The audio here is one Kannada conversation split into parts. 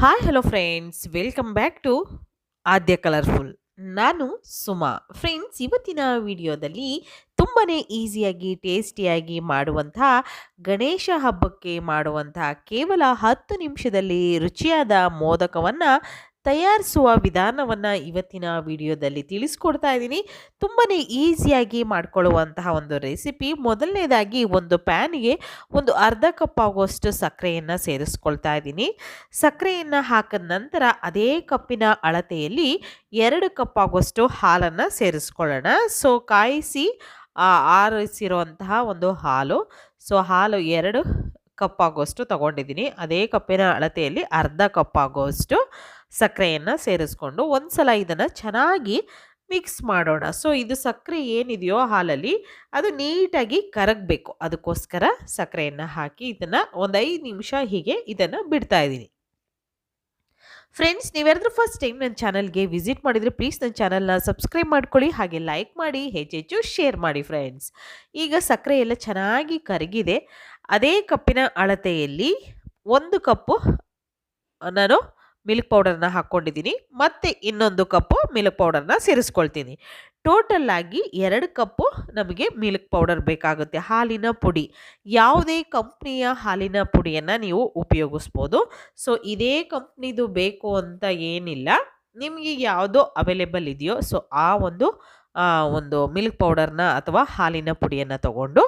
Hi hello friends welcome back to Aadya colourful ನಾನು ಸುಮಾ. ಫ್ರೆಂಡ್ಸ್ ಇವತ್ತಿನ ವಿಡಿಯೋದಲ್ಲಿ ತುಂಬಾ ಈಸಿಯಾಗಿ ಟೇಸ್ಟಿಯಾಗಿ ಮಾಡುವಂತಹ ಗಣೇಶ ಹಬ್ಬಕ್ಕೆ ಮಾಡುವಂತಹ ಕೇವಲ ಹತ್ತು ನಿಮಿಷದಲ್ಲಿ ರುಚಿಯಾದ ಮೋದಕವನ್ನು ತಯಾರಿಸುವ ವಿಧಾನವನ್ನು ಇವತ್ತಿನ ವಿಡಿಯೋದಲ್ಲಿ ತಿಳಿಸ್ಕೊಡ್ತಾ ಇದ್ದೀನಿ. ತುಂಬಾ ಈಸಿಯಾಗಿ ಮಾಡಿಕೊಳ್ಳುವಂತಹ ಒಂದು ರೆಸಿಪಿ. ಮೊದಲನೇದಾಗಿ ಒಂದು ಪ್ಯಾನಿಗೆ ಒಂದು ಅರ್ಧ ಕಪ್ ಆಗುವಷ್ಟು ಸಕ್ಕರೆಯನ್ನು ಸೇರಿಸ್ಕೊಳ್ತಾ ಇದ್ದೀನಿ. ಸಕ್ಕರೆಯನ್ನು ಹಾಕಿದ ನಂತರ ಅದೇ ಕಪ್ಪಿನ ಅಳತೆಯಲ್ಲಿ ಎರಡು ಕಪ್ ಆಗುವಷ್ಟು ಹಾಲನ್ನು ಸೇರಿಸ್ಕೊಳ್ಳೋಣ. ಸೊ, ಕಾಯಿಸಿ ಆರಿಸಿರುವಂತಹ ಒಂದು ಹಾಲು. ಸೊ, ಹಾಲು ಎರಡು ಕಪ್ ಆಗುವಷ್ಟು ತಗೊಂಡಿದ್ದೀನಿ. ಅದೇ ಕಪ್ಪಿನ ಅಳತೆಯಲ್ಲಿ ಅರ್ಧ ಕಪ್ ಆಗುವಷ್ಟು ಸಕ್ಕರೆಯನ್ನು ಸೇರಿಸ್ಕೊಂಡು ಒಂದ್ಸಲ ಇದನ್ನು ಚೆನ್ನಾಗಿ ಮಿಕ್ಸ್ ಮಾಡೋಣ. ಸೊ ಇದು ಸಕ್ಕರೆ ಏನಿದೆಯೋ ಹಾಲಲ್ಲಿ ಅದು ನೀಟಾಗಿ ಕರಗಬೇಕು. ಅದಕ್ಕೋಸ್ಕರ ಸಕ್ಕರೆಯನ್ನು ಹಾಕಿ ಇದನ್ನು ಒಂದು ಐದು ನಿಮಿಷ ಹೀಗೆ ಇದನ್ನು ಬಿಡ್ತಾ ಇದ್ದೀನಿ. ಫ್ರೆಂಡ್ಸ್ ನೀವ್ಯಾರಾದ್ರೂ ಫಸ್ಟ್ ಟೈಮ್ ನನ್ನ ಚಾನಲ್ಗೆ ವಿಸಿಟ್ ಮಾಡಿದರೆ ಪ್ಲೀಸ್ ನನ್ನ ಚಾನಲ್ನ ಸಬ್ಸ್ಕ್ರೈಬ್ ಮಾಡ್ಕೊಳ್ಳಿ, ಹಾಗೆ ಲೈಕ್ ಮಾಡಿ ಹೆಚ್ಚೆಚ್ಚು ಶೇರ್ ಮಾಡಿ ಫ್ರೆಂಡ್ಸ್ ಈಗ ಸಕ್ಕರೆ ಎಲ್ಲ ಚೆನ್ನಾಗಿ ಕರಗಿದೆ. ಅದೇ ಕಪ್ಪಿನ ಅಳತೆಯಲ್ಲಿ ಒಂದು ಕಪ್ಪು ನಾನು ಮಿಲ್ಕ್ ಪೌಡರ್ನ ಹಾಕ್ಕೊಂಡಿದ್ದೀನಿ ಮತ್ತು ಇನ್ನೊಂದು ಕಪ್ಪು ಮಿಲ್ಕ್ ಪೌಡರ್ನ ಸೇರಿಸ್ಕೊಳ್ತೀನಿ. ಟೋಟಲ್ ಆಗಿ ಎರಡು ಕಪ್ಪು ನಮಗೆ ಮಿಲ್ಕ್ ಪೌಡರ್ ಬೇಕಾಗುತ್ತೆ, ಹಾಲಿನ ಪುಡಿ. ಯಾವುದೇ ಕಂಪ್ನಿಯ ಹಾಲಿನ ಪುಡಿಯನ್ನು ನೀವು ಉಪಯೋಗಿಸ್ಬೋದು. ಸೊ ಇದೇ ಕಂಪ್ನಿದು ಬೇಕು ಅಂತ ಏನಿಲ್ಲ. ನಿಮಗೆ ಯಾವುದೋ ಅವೈಲೇಬಲ್ ಇದೆಯೋ ಸೊ ಆ ಒಂದು ಒಂದು ಮಿಲ್ಕ್ ಪೌಡರ್ನ ಅಥವಾ ಹಾಲಿನ ಪುಡಿಯನ್ನು ತಗೊಂಡು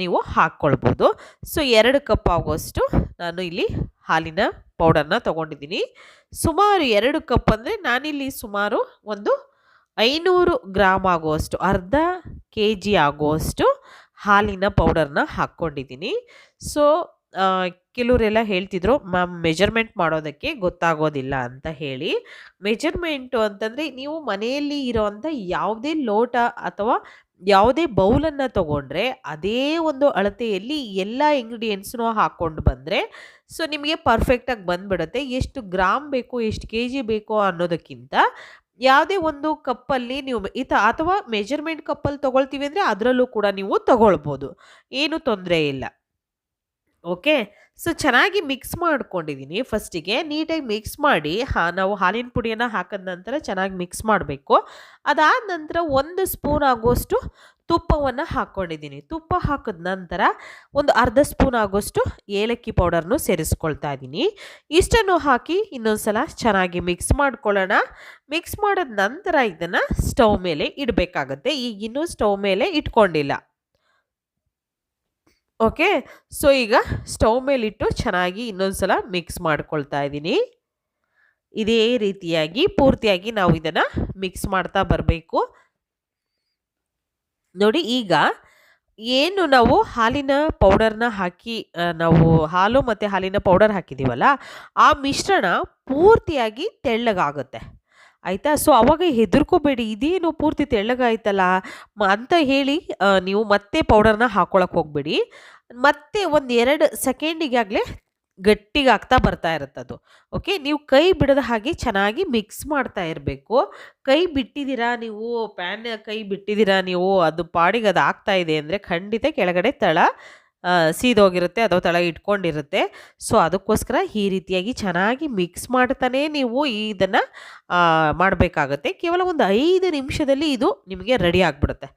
ನೀವು ಹಾಕ್ಕೊಳ್ಬೋದು. ಸೊ ಎರಡು ಕಪ್ ಆಗುವಷ್ಟು ನಾನು ಇಲ್ಲಿ ಹಾಲಿನ ಪೌಡರ್ನ ತೊಗೊಂಡಿದ್ದೀನಿ. ಸುಮಾರು ಎರಡು ಕಪ್ ಅಂದರೆ ನಾನಿಲ್ಲಿ ಸುಮಾರು ಒಂದು ಐನೂರು ಗ್ರಾಮ್ ಆಗುವಷ್ಟು, ಅರ್ಧ ಕೆ ಜಿ ಆಗುವಷ್ಟು ಹಾಲಿನ ಪೌಡರ್ನ ಹಾಕ್ಕೊಂಡಿದ್ದೀನಿ. ಸೊ ಕೆಲವರೆಲ್ಲ ಹೇಳ್ತಿದ್ರು, ಮ್ಯಾಮ್ ಮೆಜರ್ಮೆಂಟ್ ಮಾಡೋದಕ್ಕೆ ಗೊತ್ತಾಗೋದಿಲ್ಲ ಅಂತ ಹೇಳಿ. ಮೆಜರ್ಮೆಂಟು ಅಂತಂದರೆ ನೀವು ಮನೆಯಲ್ಲಿ ಇರೋವಂಥ ಯಾವುದೇ ಲೋಟ ಅಥವಾ ಯಾವುದೇ ಬೌಲನ್ನು ತಗೊಂಡ್ರೆ ಅದೇ ಒಂದು ಅಳತೆಯಲ್ಲಿ ಎಲ್ಲ ಇಂಗ್ರೀಡಿಯೆಂಟ್ಸ್ನೂ ಹಾಕ್ಕೊಂಡು ಬಂದರೆ, ಸೊ ನಿಮಗೆ ಪರ್ಫೆಕ್ಟಾಗಿ ಬಂದ್ಬಿಡುತ್ತೆ. ಎಷ್ಟು ಗ್ರಾಮ್ ಬೇಕು, ಎಷ್ಟು ಕೆ ಜಿ ಬೇಕು ಅನ್ನೋದಕ್ಕಿಂತ ಯಾವುದೇ ಒಂದು ಕಪ್ಪಲ್ಲಿ ನೀವು ಈ ತ, ಅಥವಾ ಮೆಜರ್ಮೆಂಟ್ ಕಪ್ಪಲ್ಲಿ ತೊಗೊಳ್ತೀವಿ ಅಂದರೆ ಅದರಲ್ಲೂ ಕೂಡ ನೀವು ತಗೊಳ್ಬೋದು. ಏನು ತೊಂದರೆ ಇಲ್ಲ. ಓಕೆ ಸೊ ಚೆನ್ನಾಗಿ ಮಿಕ್ಸ್ ಮಾಡ್ಕೊಂಡಿದ್ದೀನಿ ಫಸ್ಟಿಗೆ ನೀಟಾಗಿ ಮಿಕ್ಸ್ ಮಾಡಿ, ಹಾ, ನಾವು ಹಾಲಿನ ಪುಡಿಯನ್ನು ಹಾಕಿದ ನಂತರ ಚೆನ್ನಾಗಿ ಮಿಕ್ಸ್ ಮಾಡಬೇಕು. ಅದಾದ ನಂತರ ಒಂದು ಸ್ಪೂನ್ ಆಗೋಷ್ಟು ತುಪ್ಪವನ್ನು ಹಾಕ್ಕೊಂಡಿದ್ದೀನಿ ತುಪ್ಪ ಹಾಕಿದ ನಂತರ ಒಂದು ಅರ್ಧ ಸ್ಪೂನ್ ಆಗೋಷ್ಟು ಏಲಕ್ಕಿ ಪೌಡರ್ನು ಸೇರಿಸ್ಕೊಳ್ತಾ ಇದ್ದೀನಿ ಇಷ್ಟನ್ನು ಹಾಕಿ ಇನ್ನೊಂದ್ಸಲ ಚೆನ್ನಾಗಿ ಮಿಕ್ಸ್ ಮಾಡ್ಕೊಳ್ಳೋಣ. ಮಿಕ್ಸ್ ಮಾಡಿದ ನಂತರ ಇದನ್ನು ಸ್ಟವ್ ಮೇಲೆ ಇಡಬೇಕಾಗತ್ತೆ. ಈಗ ಇನ್ನೂ ಸ್ಟವ್ ಮೇಲೆ ಇಟ್ಕೊಂಡಿಲ್ಲ. ಓಕೆ ಸೊ ಈಗ ಸ್ಟವ್ ಮೇಲಿಟ್ಟು ಚೆನ್ನಾಗಿ ಇನ್ನೊಂದ್ಸಲ ಮಿಕ್ಸ್ ಮಾಡ್ಕೊಳ್ತಾ ಇದ್ದೀನಿ. ಇದೇ ರೀತಿಯಾಗಿ, ಪೂರ್ತಿಯಾಗಿ ನಾವು ಇದನ್ನು ಮಿಕ್ಸ್ ಮಾಡ್ತಾ ಬರಬೇಕು. ನೋಡಿ, ಈಗ ಏನು ನಾವು ಹಾಲಿನ ಪೌಡರ್ನ ಹಾಕಿ ನಾವು ಹಾಲು ಮತ್ತು ಹಾಲಿನ ಪೌಡರ್ ಹಾಕಿದ್ದೀವಲ್ಲ ಆ ಮಿಶ್ರಣ ಪೂರ್ತಿಯಾಗಿ ತೆಳ್ಳಗಾಗುತ್ತೆ. ಆಯಿತಾ? ಸೊ ಅವಾಗ ಹೆದರ್ಕೋಬೇಡಿ. ಇದೇನು ಪೂರ್ತಿ ತೆಳ್ಳಗಾಯ್ತಲ್ಲ? ಅಂತ ಹೇಳಿ ನೀವು ಮತ್ತೆ ಪೌಡರ್ನ ಹಾಕೊಳಕ್ಕೆ ಹೋಗಬೇಡಿ. ಮತ್ತೆ ಒಂದು ಎರಡು ಸೆಕೆಂಡಿಗಾಗಲೇ ಗಟ್ಟಿಗೆ ಆಗ್ತಾ ಬರ್ತಾ ಇರುತ್ತದು. ಓಕೆ ನೀವು ಕೈ ಬಿಡದ ಹಾಗೆ ಚೆನ್ನಾಗಿ ಮಿಕ್ಸ್ ಮಾಡ್ತಾ ಇರಬೇಕು. ಕೈ ಬಿಟ್ಟಿದ್ದೀರಾ ನೀವು? ಪ್ಯಾನ್ ಕೈ ಬಿಟ್ಟಿದ್ದೀರಾ ನೀವು? ಅದು ಪಾಡಿಗೆ ಅದು ಆಗ್ತಾ ಇದೆ ಅಂದರೆ ಖಂಡಿತ ಕೆಳಗಡೆ ತಳ. ಸೀದೋಗಿರುತ್ತೆ ಅಥವಾ ತಳ ಇಟ್ಕೊಂಡಿರುತ್ತೆ. ಸೊ ಅದಕ್ಕೋಸ್ಕರ ಈ ರೀತಿಯಾಗಿ ಚೆನ್ನಾಗಿ ಮಿಕ್ಸ್ ಮಾಡ್ತಾನೆ ನೀವು ಇದನ್ನು ಮಾಡಬೇಕಾಗತ್ತೆ. ಕೇವಲ ಒಂದು ಐದು ನಿಮಿಷದಲ್ಲಿ ಇದು ನಿಮಗೆ ರೆಡಿ ಆಗಿಬಿಡುತ್ತೆ.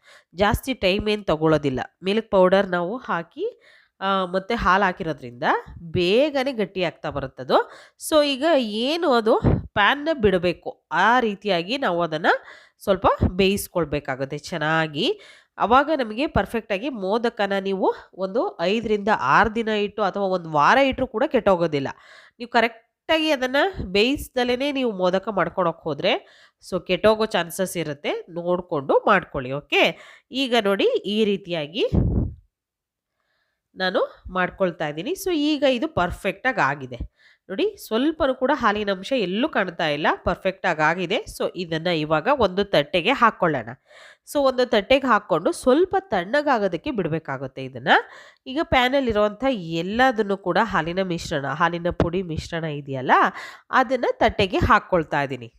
ಜಾಸ್ತಿ ಟೈಮ್ ಏನು ತಗೊಳ್ಳೋದಿಲ್ಲ ಮಿಲ್ಕ್ ಪೌಡರ್ ನಾವು ಹಾಕಿ ಮತ್ತೆ ಹಾಲು ಹಾಕಿರೋದ್ರಿಂದ ಬೇಗನೆ ಗಟ್ಟಿ ಆಗ್ತಾ ಬರುತ್ತದು ಸೊ ಈಗ ಏನು ಅದು ಪ್ಯಾನ್ನ ಬಿಡಬೇಕು. ಆ ರೀತಿಯಾಗಿ ನಾವು ಅದನ್ನು ಸ್ವಲ್ಪ ಬೇಯಿಸ್ಕೊಳ್ಬೇಕಾಗುತ್ತೆ ಚೆನ್ನಾಗಿ. ಆವಾಗ ನಮಗೆ ಪರ್ಫೆಕ್ಟಾಗಿ ಮೋದಕನ ನೀವು ಒಂದು ಐದರಿಂದ ಆರು ದಿನ ಇಟ್ಟು ಅಥವಾ ಒಂದು ವಾರ ಇಟ್ಟರು ಕೂಡ ಕೆಟ್ಟೋಗೋದಿಲ್ಲ. ನೀವು ಕರೆಕ್ಟಾಗಿ ಅದನ್ನು ಬೇಯಿಸ್ದಲೇ ನೀವು ಮೋದಕ ಮಾಡ್ಕೊಳಕ್ಕೆ ಹೋದರೆ ಸೊ ಕೆಟ್ಟೋಗೋ ಚಾನ್ಸಸ್ ಇರುತ್ತೆ. ನೋಡಿಕೊಂಡು ಮಾಡ್ಕೊಳ್ಳಿ ಓಕೆ ಈಗ ನೋಡಿ ಈ ರೀತಿಯಾಗಿ ನಾನು ಮಾಡ್ಕೊಳ್ತಾ ಇದ್ದೀನಿ. ಸೊ ಈಗ ಇದು ಪರ್ಫೆಕ್ಟಾಗಿ ಆಗಿದೆ. ನೋಡಿ ಸ್ವಲ್ಪನೂ ಕೂಡ ಹಾಲಿನ ಅಂಶ ಎಲ್ಲೂ ಕಾಣ್ತಾ ಇಲ್ಲ. ಪರ್ಫೆಕ್ಟಾಗಿ ಆಗಿದೆ. ಸೊ ಇದನ್ನು ಇವಾಗ ಒಂದು ತಟ್ಟೆಗೆ ಹಾಕ್ಕೊಳ್ಳೋಣ ಸೊ ಒಂದು ತಟ್ಟೆಗೆ ಹಾಕ್ಕೊಂಡು ಸ್ವಲ್ಪ ತಣ್ಣಗಾಗೋದಕ್ಕೆ ಬಿಡಬೇಕಾಗುತ್ತೆ ಇದನ್ನು. ಈಗ ಪ್ಯಾನಲ್ಲಿರುವಂಥ ಎಲ್ಲದನ್ನು ಕೂಡ ಹಾಲಿನ ಮಿಶ್ರಣ, ಹಾಲಿನ ಪುಡಿ ಮಿಶ್ರಣ ಇದೆಯಲ್ಲ, ಅದನ್ನು ತಟ್ಟೆಗೆ ಹಾಕ್ಕೊಳ್ತಾ ಇದ್ದೀನಿ.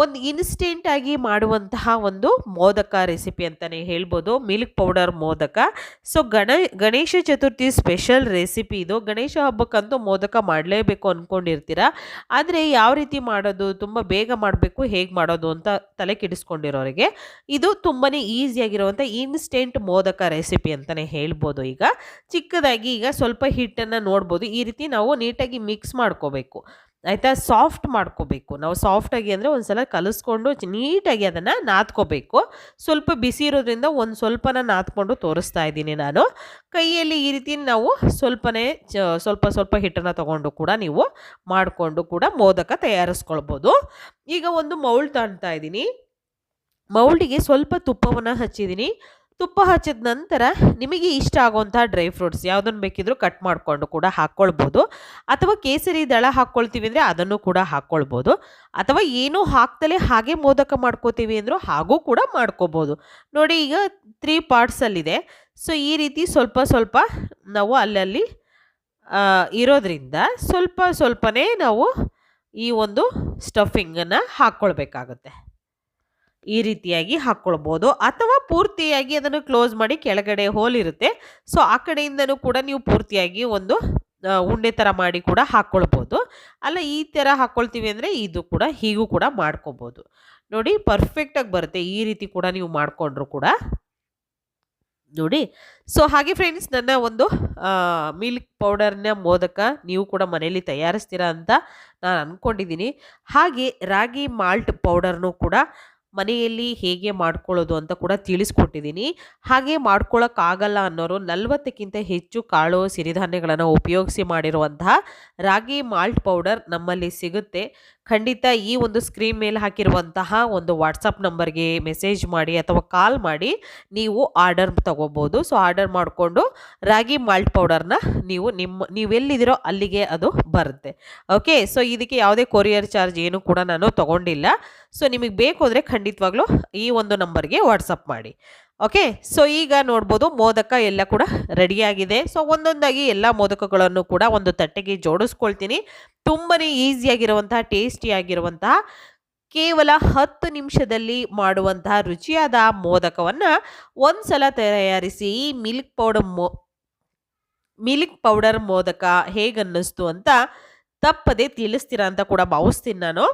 ಒಂದು ಇನ್ಸ್ಟೆಂಟಾಗಿ ಮಾಡುವಂತಹ ಒಂದು ಮೋದಕ ರೆಸಿಪಿ ಅಂತಲೇ ಹೇಳ್ಬೋದು. Milk powder modak. ಸೊ ಗಣ, ಗಣೇಶ ಚತುರ್ಥಿ ಸ್ಪೆಷಲ್ ರೆಸಿಪಿ ಇದು. ಗಣೇಶ ಹಬ್ಬಕ್ಕಂತೂ ಮೋದಕ ಮಾಡಲೇಬೇಕು ಅಂದ್ಕೊಂಡಿರ್ತೀರ ಆದರೆ ಯಾವ ರೀತಿ ಮಾಡೋದು, ತುಂಬ ಬೇಗ ಮಾಡಬೇಕು, ಹೇಗೆ ಮಾಡೋದು ಅಂತ ತಲೆ ಕೆಡಿಸ್ಕೊಂಡಿರೋರಿಗೆ, ಇದು ತುಂಬಾ ಈಸಿಯಾಗಿರುವಂಥ ಇನ್ಸ್ಟೆಂಟ್ ಮೋದಕ ರೆಸಿಪಿ ಅಂತಲೇ ಹೇಳ್ಬೋದು ಈಗ. ಚಿಕ್ಕದಾಗಿ ಈಗ ಸ್ವಲ್ಪ ಹಿಟ್ಟನ್ನು ನೋಡ್ಬೋದು. ಈ ರೀತಿ ನಾವು ನೀಟಾಗಿ ಮಿಕ್ಸ್ ಮಾಡ್ಕೋಬೇಕು. ಆಯಿತಾ? ಸಾಫ್ಟ್ ಮಾಡ್ಕೋಬೇಕು. ನಾವು ಸಾಫ್ಟಾಗಿ ಅಂದರೆ ಒಂದು ಸಲ ಕಲಿಸ್ಕೊಂಡು ನೀಟಾಗಿ ಅದನ್ನು ನಾದ್ಕೋಬೇಕು. ಸ್ವಲ್ಪ ಬಿಸಿ ಇರೋದ್ರಿಂದ ಒಂದು ಸ್ವಲ್ಪನ ನಾದ್ಕೊಂಡು ತೋರಿಸ್ತಾ ಇದ್ದೀನಿ ನಾನು. ಕೈಯಲ್ಲಿ ಈ ರೀತಿ ನಾವು ಸ್ವಲ್ಪನೇ ಸ್ವಲ್ಪ ಸ್ವಲ್ಪ ಹಿಟ್ಟನ್ನು ತೊಗೊಂಡು ಕೂಡ ನೀವು ಮಾಡಿಕೊಂಡು ಕೂಡ ಮೋದಕ ತಯಾರಿಸ್ಕೊಳ್ಬೋದು. ಈಗ ಒಂದು ಮೌಲ್ಡ್ ತಾಣ್ತಾ ಇದ್ದೀನಿ. ಮೌಲ್ಡಿಗೆ ಸ್ವಲ್ಪ ತುಪ್ಪವನ್ನು ಹಚ್ಚಿದ್ದೀನಿ. ತುಪ್ಪ ಹಚ್ಚಿದ ನಂತರ ನಿಮಗೆ ಇಷ್ಟ ಆಗುವಂಥ ಡ್ರೈ ಫ್ರೂಟ್ಸ್ ಯಾವುದನ್ನು ಬೇಕಿದ್ರೂ ಕಟ್ ಮಾಡಿಕೊಂಡು ಕೂಡ ಹಾಕ್ಕೊಳ್ಬೋದು ಅಥವಾ ಕೇಸರಿ ದಳ ಹಾಕ್ಕೊಳ್ತೀವಿ ಅಂದರೆ ಅದನ್ನು ಕೂಡ ಹಾಕ್ಕೊಳ್ಬೋದು ಅಥವಾ ಏನೂ ಹಾಕ್ತಲೇ ಹಾಗೆ ಮೋದಕ ಮಾಡ್ಕೋತೀವಿ ಅಂದರೂ ಹಾಗೂ ಕೂಡ ಮಾಡ್ಕೋಬೋದು. ನೋಡಿ ಈಗ ತ್ರೀ ಪಾರ್ಟ್ಸಲ್ಲಿದೆ ಸೊ ಈ ರೀತಿ ಸ್ವಲ್ಪ ಸ್ವಲ್ಪ ನಾವು ಅಲ್ಲಲ್ಲಿ ಇರೋದ್ರಿಂದ ಸ್ವಲ್ಪ ಸ್ವಲ್ಪನೇ ನಾವು ಈ ಒಂದು ಸ್ಟಫಿಂಗನ್ನು ಹಾಕ್ಕೊಳ್ಬೇಕಾಗತ್ತೆ ಈ ರೀತಿಯಾಗಿ ಹಾಕ್ಕೊಳ್ಬೋದು. ಅಥವಾ ಪೂರ್ತಿಯಾಗಿ ಅದನ್ನು ಕ್ಲೋಸ್ ಮಾಡಿ ಕೆಳಗಡೆ ಹೋಲ್ ಇರುತ್ತೆ. ಸೊ, ಆ ಕಡೆಯಿಂದನೂ ಕೂಡ ನೀವು ಪೂರ್ತಿಯಾಗಿ ಒಂದು ಉಂಡೆ ಥರ ಮಾಡಿ ಕೂಡ ಹಾಕ್ಕೊಳ್ಬೋದು. ಅಲ್ಲ, ಈ ಥರ ಹಾಕ್ಕೊಳ್ತೀವಿ ಅಂದರೆ ಇದು ಕೂಡ, ಹೀಗೂ ಕೂಡ ಮಾಡ್ಕೊಬೋದು ನೋಡಿ ಪರ್ಫೆಕ್ಟಾಗಿ ಬರುತ್ತೆ. ಈ ರೀತಿ ಕೂಡ ನೀವು ಮಾಡಿಕೊಂಡ್ರು ಕೂಡ. ನೋಡಿ, ಸೊ, ಹಾಗೆ ಫ್ರೆಂಡ್ಸ್ ನನ್ನ ಒಂದು ಮಿಲ್ಕ್ ಪೌಡರ್ನ ಮೋದಕ ನೀವು ಕೂಡ ಮನೆಯಲ್ಲಿ ತಯಾರಿಸ್ತೀರಾ ಅಂತ ನಾನು ಅಂದ್ಕೊಂಡಿದ್ದೀನಿ ಹಾಗೆ ರಾಗಿ ಮಾಲ್ಟ್ ಪೌಡರ್ನು ಕೂಡ ಮನೆಯಲ್ಲಿ ಹೇಗೆ ಮಾಡ್ಕೊಳ್ಳೋದು ಅಂತ ಕೂಡ ತಿಳಿಸ್ಕೊಟ್ಟಿದ್ದೀನಿ. ಹಾಗೆ ಮಾಡ್ಕೊಳ್ಳೋಕ್ಕಾಗಲ್ಲ ಅನ್ನೋರು ನಲವತ್ತಕ್ಕಿಂತ ಹೆಚ್ಚು ಕಾಳು ಸಿರಿಧಾನ್ಯಗಳನ್ನು ಉಪಯೋಗಿಸಿ ಮಾಡಿರುವಂತಹ ರಾಗಿ ಮಾಲ್ಟ್ ಪೌಡರ್ ನಮ್ಮಲ್ಲಿ ಸಿಗುತ್ತೆ. ಖಂಡಿತ ಈ ಒಂದು ಸ್ಕ್ರೀನ್ ಮೇಲೆ ಹಾಕಿರುವಂತಹ ಒಂದು ವಾಟ್ಸಪ್ ನಂಬರ್ಗೆ ಮೆಸೇಜ್ ಮಾಡಿ ಅಥವಾ ಕಾಲ್ ಮಾಡಿ ನೀವು ಆರ್ಡರ್ ತಗೋಬೋದು. ಸೊ, ಆರ್ಡರ್ ಮಾಡಿಕೊಂಡು ರಾಗಿ ಮಾಲ್ಟ್ ಪೌಡರ್ನ ನೀವು ನಿಮ್ಮ, ನೀವೆಲ್ಲಿದ್ದೀರೋ ಅಲ್ಲಿಗೆ ಅದು ಬರುತ್ತೆ. ಓಕೆ, ಸೊ, ಇದಕ್ಕೆ ಯಾವುದೇ ಕೊರಿಯರ್ ಚಾರ್ಜ್ ಏನು ಕೂಡ ನಾನು ತಗೊಂಡಿಲ್ಲ. ಸೊ ನಿಮಗೆ ಬೇಕು ಅಂದರೆ ಖಂಡಿತವಾಗ್ಲೂ ಈ ಒಂದು ನಂಬರ್ಗೆ ವಾಟ್ಸಪ್ ಮಾಡಿ. ಓಕೆ ಸೊ ಈಗ ನೋಡ್ಬೋದು ಮೋದಕ ಎಲ್ಲ ಕೂಡ ರೆಡಿಯಾಗಿದೆ ಸೊ ಒಂದೊಂದಾಗಿ ಎಲ್ಲ ಮೋದಕಗಳನ್ನು ಕೂಡ ಒಂದು ತಟ್ಟೆಗೆ ಜೋಡಿಸ್ಕೊಳ್ತೀನಿ. ತುಂಬನೇ ಈಸಿಯಾಗಿರುವಂತಹ ಟೇಸ್ಟಿಯಾಗಿರುವಂತಹ ಕೇವಲ ಹತ್ತು ನಿಮಿಷದಲ್ಲಿ ಮಾಡುವಂತಹ ರುಚಿಯಾದ ಮೋದಕವನ್ನು ಒಂದ್ಸಲ ತಯಾರಿಸಿ ಈ ಮಿಲ್ಕ್ ಪೌಡರ್ ಮೋ ಮಿಲ್ಕ್ ಪೌಡರ್ ಮೋದಕ ಹೇಗನ್ನಿಸ್ತು ಅಂತ ತಪ್ಪದೆ ತಿಳಿಸ್ತೀರಾ ಅಂತ ಕೂಡ ಭಾವಿಸ್ತೀನಿ ನಾನು.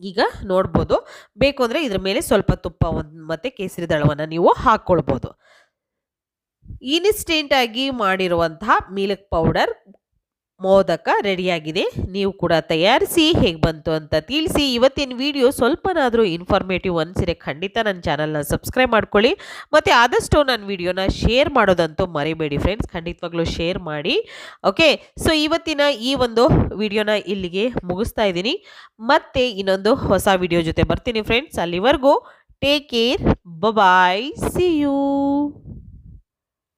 ಈಗ ನೋಡ್ಬೋದು. ಬೇಕು ಅಂದರೆ ಇದ್ರ ಮೇಲೆ ಸ್ವಲ್ಪ ತುಪ್ಪ ಒಂದು ಮತ್ತು ಕೇಸರಿ ದಳವನ್ನು ನೀವು ಹಾಕ್ಕೊಳ್ಬೋದು ಇನ್ಸ್ಟೆಂಟಾಗಿ ಮಾಡಿರುವಂತಹ ಮಿಲ್ಕ್ ಪೌಡರ್ ಮೋದಕ ರೆಡಿಯಾಗಿದೆ. ನೀವು ಕೂಡ ತಯಾರಿಸಿ ಹೇಗೆ ಬಂತು ಅಂತ ತಿಳಿಸಿ. ಇವತ್ತಿನ ವಿಡಿಯೋ ಸ್ವಲ್ಪನಾದರೂ ಇನ್ಫಾರ್ಮೇಟಿವ್ ಅನಿಸಿದ್ರೆ ಖಂಡಿತ ನನ್ನ ಚಾನಲ್ನ ಸಬ್ಸ್ಕ್ರೈಬ್ ಮಾಡ್ಕೊಳ್ಳಿ. ಮತ್ತು ಆದಷ್ಟು ನನ್ನ ವಿಡಿಯೋನ ಶೇರ್ ಮಾಡೋದಂತೂ ಮರಿಬೇಡಿ ಫ್ರೆಂಡ್ಸ್ ಖಂಡಿತವಾಗ್ಲೂ ಶೇರ್ ಮಾಡಿ. ಓಕೆ ಸೊ ಇವತ್ತಿನ ಈ ಒಂದು ವಿಡಿಯೋನ ಇಲ್ಲಿಗೆ ಮುಗಿಸ್ತಾ ಇದ್ದೀನಿ. ಮತ್ತೆ ಇನ್ನೊಂದು ಹೊಸ ವಿಡಿಯೋ ಜೊತೆ ಬರ್ತೀನಿ ಫ್ರೆಂಡ್ಸ್ ಅಲ್ಲಿವರೆಗೂ take care bye see you